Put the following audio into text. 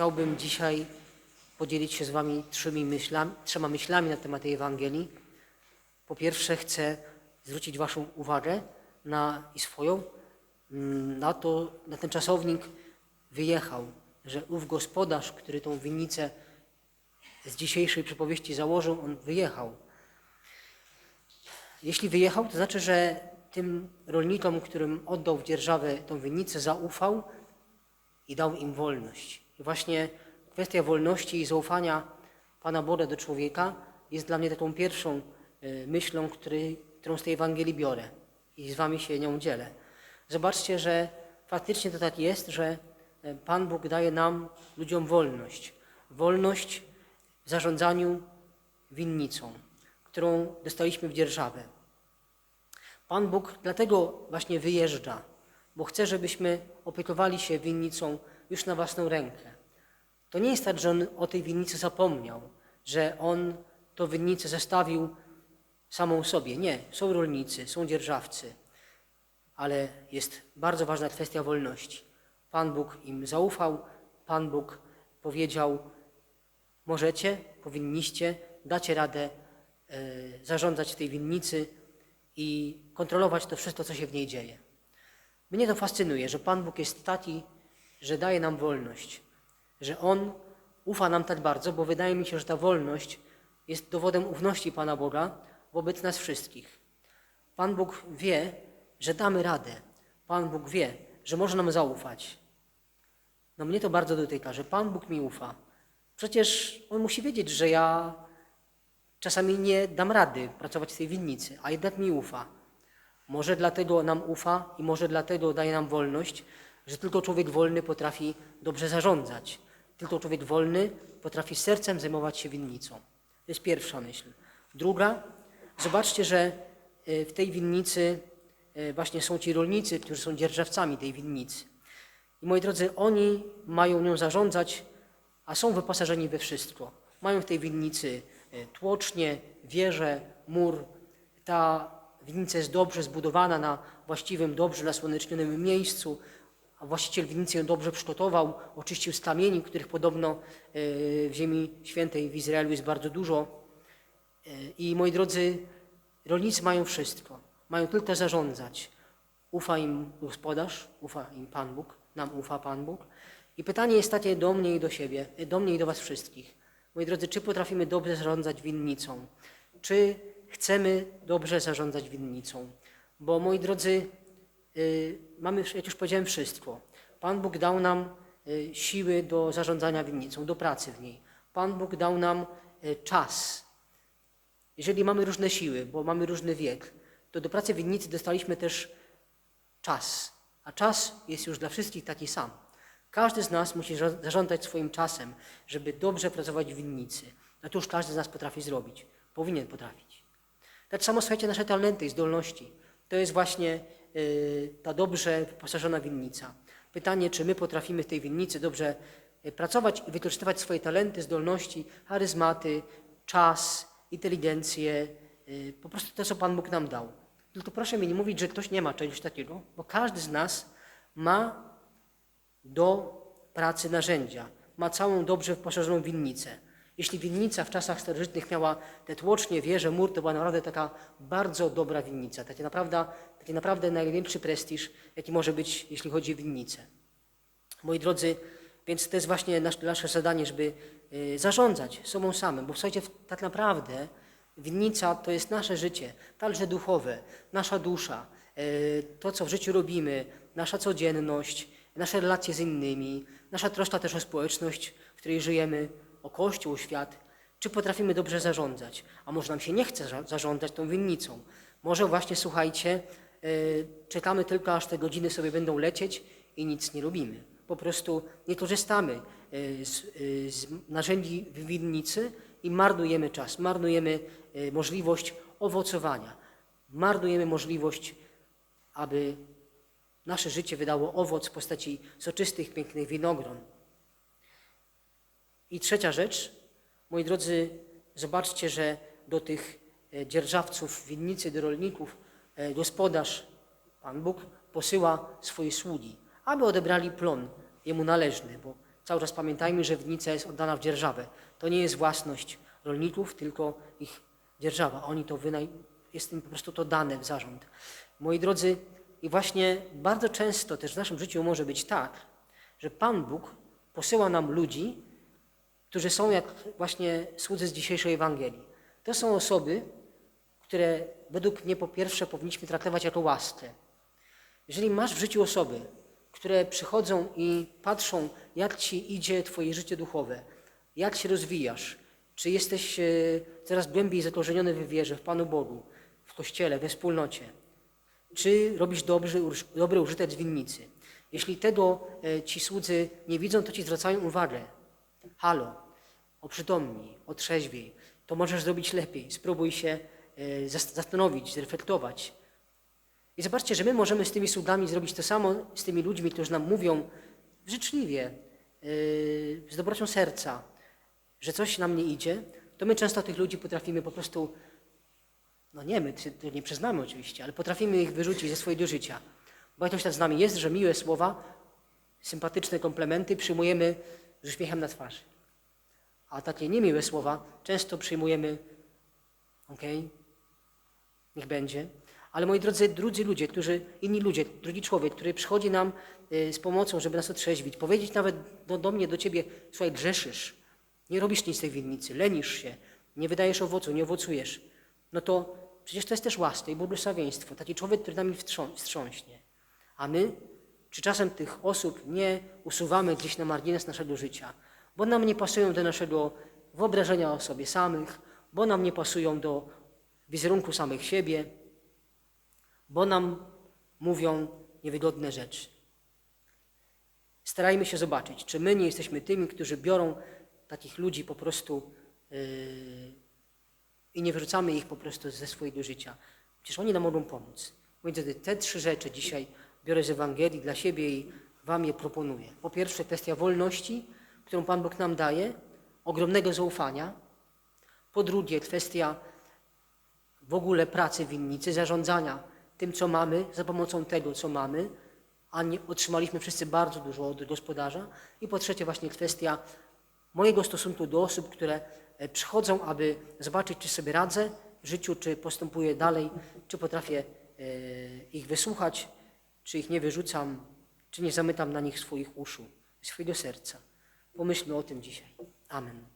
chciałbym dzisiaj podzielić się z Wami myślami, trzema myślami na temat tej Ewangelii. Po pierwsze, chcę zwrócić Waszą uwagę na, i swoją mm, na to, na ten czasownik wyjechał, że ów gospodarz, który tą winnicę z dzisiejszej przypowieści założył, on wyjechał. Jeśli wyjechał, to znaczy, że tym rolnikom, którym oddał w dzierżawę tą winnicę, zaufał i dał im wolność. I właśnie kwestia wolności i zaufania Pana Boga do człowieka jest dla mnie taką pierwszą y, myślą, który, którą z tej Ewangelii biorę i z Wami się nią dzielę. Zobaczcie, że faktycznie to tak jest, że y, Pan Bóg daje nam, ludziom, wolność. Wolność w zarządzaniu winnicą, którą dostaliśmy w dzierżawę. Pan Bóg dlatego właśnie wyjeżdża, bo chce, żebyśmy opiekowali się winnicą już na własną rękę. To nie jest tak, że On o tej winnicy zapomniał, że On tą winnicę zostawił samą sobie. Nie, są rolnicy, są dzierżawcy, ale jest bardzo ważna kwestia wolności. Pan Bóg im zaufał, Pan Bóg powiedział, możecie, powinniście, dacie radę e, zarządzać tej winnicy i kontrolować to wszystko, co się w niej dzieje. Mnie to fascynuje, że Pan Bóg jest taki, że daje nam wolność, że On ufa nam tak bardzo, bo wydaje mi się, że ta wolność jest dowodem ufności Pana Boga wobec nas wszystkich. Pan Bóg wie, że damy radę. Pan Bóg wie, że może nam zaufać. No mnie to bardzo dotyka, że Pan Bóg mi ufa. Przecież On musi wiedzieć, że ja czasami nie dam rady pracować w tej winnicy, a jednak mi ufa. Może dlatego nam ufa i może dlatego daje nam wolność, że tylko człowiek wolny potrafi dobrze zarządzać. Tylko człowiek wolny potrafi sercem zajmować się winnicą. To jest pierwsza myśl. Druga, zobaczcie, że y, w tej winnicy y, właśnie są ci rolnicy, którzy są dzierżawcami tej winnicy. I moi drodzy, oni mają nią zarządzać, a są wyposażeni we wszystko. Mają w tej winnicy y, tłocznie, wieże, mur. Ta winnica jest dobrze zbudowana na właściwym, dobrze nasłonecznionym miejscu, a właściciel winnicy ją dobrze przygotował, oczyścił z kamieni, których podobno y, w ziemi świętej w Izraelu jest bardzo dużo. Y, I moi drodzy, rolnicy mają wszystko, mają tylko zarządzać. Ufa im gospodarz, ufa im Pan Bóg, nam ufa Pan Bóg. I pytanie jest takie do mnie i do siebie, do mnie i do Was wszystkich. Moi drodzy, czy potrafimy dobrze zarządzać winnicą? Czy chcemy dobrze zarządzać winnicą? Bo moi drodzy, mamy, jak już powiedziałem, wszystko. Pan Bóg dał nam y, siły do zarządzania winnicą, do pracy w niej. Pan Bóg dał nam y, czas. Jeżeli mamy różne siły, bo mamy różny wiek, to do pracy winnicy dostaliśmy też czas. A czas jest już dla wszystkich taki sam. Każdy z nas musi za- zarządzać swoim czasem, żeby dobrze pracować w winnicy. A to już każdy z nas potrafi zrobić. Powinien potrafić. Tak samo słuchajcie, nasze talenty i zdolności. To jest właśnie y, ta dobrze wyposażona winnica. Pytanie, czy my potrafimy w tej winnicy dobrze y, pracować i wykorzystywać swoje talenty, zdolności, charyzmaty, czas, inteligencję, y, po prostu to, co Pan Bóg nam dał. Tylko proszę mi nie mówić, że ktoś nie ma czegoś takiego, bo każdy z nas ma do pracy narzędzia. Ma całą dobrze wyposażoną winnicę. Jeśli winnica w czasach starożytnych miała te tłocznie, wieże, mur, to była naprawdę taka bardzo dobra winnica. Taki naprawdę, taki naprawdę największy prestiż, jaki może być, jeśli chodzi o winnicę. Moi drodzy, więc to jest właśnie nasz, nasze zadanie, żeby y, zarządzać sobą samym, bo słuchajcie, tak naprawdę winnica to jest nasze życie, także duchowe, nasza dusza, y, to, co w życiu robimy, nasza codzienność, nasze relacje z innymi, nasza troska też o społeczność, w której żyjemy, o Kościół, o świat. Czy potrafimy dobrze zarządzać? A może nam się nie chce za- zarządzać tą winnicą? Może właśnie, słuchajcie, y, czekamy tylko, aż te godziny sobie będą lecieć i nic nie robimy. Po prostu nie korzystamy y, z, y, z narzędzi winnicy i marnujemy czas, marnujemy możliwość owocowania, marnujemy możliwość, aby nasze życie wydało owoc w postaci soczystych, pięknych winogron. I trzecia rzecz, moi drodzy, zobaczcie, że do tych e, dzierżawców winnicy, do rolników, e, gospodarz, Pan Bóg posyła swoje sługi, aby odebrali plon jemu należny, bo cały czas pamiętajmy, że winnica jest oddana w dzierżawę. To nie jest własność rolników, tylko ich dzierżawa. Oni to wynaj... jest im po prostu to dane w zarząd. Moi drodzy, i właśnie bardzo często też w naszym życiu może być tak, że Pan Bóg posyła nam ludzi, którzy są jak właśnie słudzy z dzisiejszej Ewangelii. To są osoby, które według mnie po pierwsze powinniśmy traktować jako łaskę. Jeżeli masz w życiu osoby, które przychodzą i patrzą, jak ci idzie Twoje życie duchowe, jak się rozwijasz, czy jesteś e, coraz głębiej zakorzeniony w wierze, w Panu Bogu, w Kościele, we wspólnocie, czy robisz dobry, dobry użytek z winnicy. Jeśli tego e, ci słudzy nie widzą, to ci zwracają uwagę. Halo, oprzytomnij, otrzeźwiej, to możesz zrobić lepiej. Spróbuj się e, zas- zastanowić, zreflektować. I zobaczcie, że my możemy z tymi sługami zrobić to samo z tymi ludźmi, którzy nam mówią życzliwie, yy, z dobrocią serca, że coś nam nie idzie, to my często tych ludzi potrafimy po prostu, no nie, my to nie przyznamy oczywiście, ale potrafimy ich wyrzucić ze swojego życia. Bo ktoś tak z nami jest, że miłe słowa, sympatyczne komplementy przyjmujemy z uśmiechem na twarzy. A takie niemiłe słowa często przyjmujemy, okej, niech będzie. Ale moi drodzy, drudzy ludzie, którzy, inni ludzie, drugi człowiek, który przychodzi nam y, z pomocą, żeby nas otrzeźwić, powiedzieć nawet do, do mnie, do ciebie, słuchaj, grzeszysz, nie robisz nic z tej winnicy, lenisz się, nie wydajesz owocu, nie owocujesz, no to przecież to jest też łaska i błogosławieństwo. Taki człowiek, który nami wstrząśnie. A my, czy czasem tych osób nie usuwamy gdzieś na margines naszego życia, bo nam nie pasują do naszego wyobrażenia o sobie samych, bo nam nie pasują do wizerunku samych siebie, bo nam mówią niewygodne rzeczy. Starajmy się zobaczyć, czy my nie jesteśmy tymi, którzy biorą takich ludzi po prostu yy, i nie wyrzucamy ich po prostu ze swojego życia. Przecież oni nam mogą pomóc. Moi te trzy rzeczy dzisiaj biorę z Ewangelii dla siebie i Wam je proponuję. Po pierwsze, kwestia wolności, którą Pan Bóg nam daje, ogromnego zaufania. Po drugie, kwestia w ogóle pracy winnicy, zarządzania tym, co mamy, za pomocą tego, co mamy, a nie otrzymaliśmy wszyscy bardzo dużo od gospodarza. I po trzecie, właśnie kwestia mojego stosunku do osób, które e, przychodzą, aby zobaczyć, czy sobie radzę w życiu, czy postępuję dalej, czy potrafię e, ich wysłuchać, czy ich nie wyrzucam, czy nie zamykam na nich swoich uszu, swojego serca. Pomyślmy o tym dzisiaj. Amen.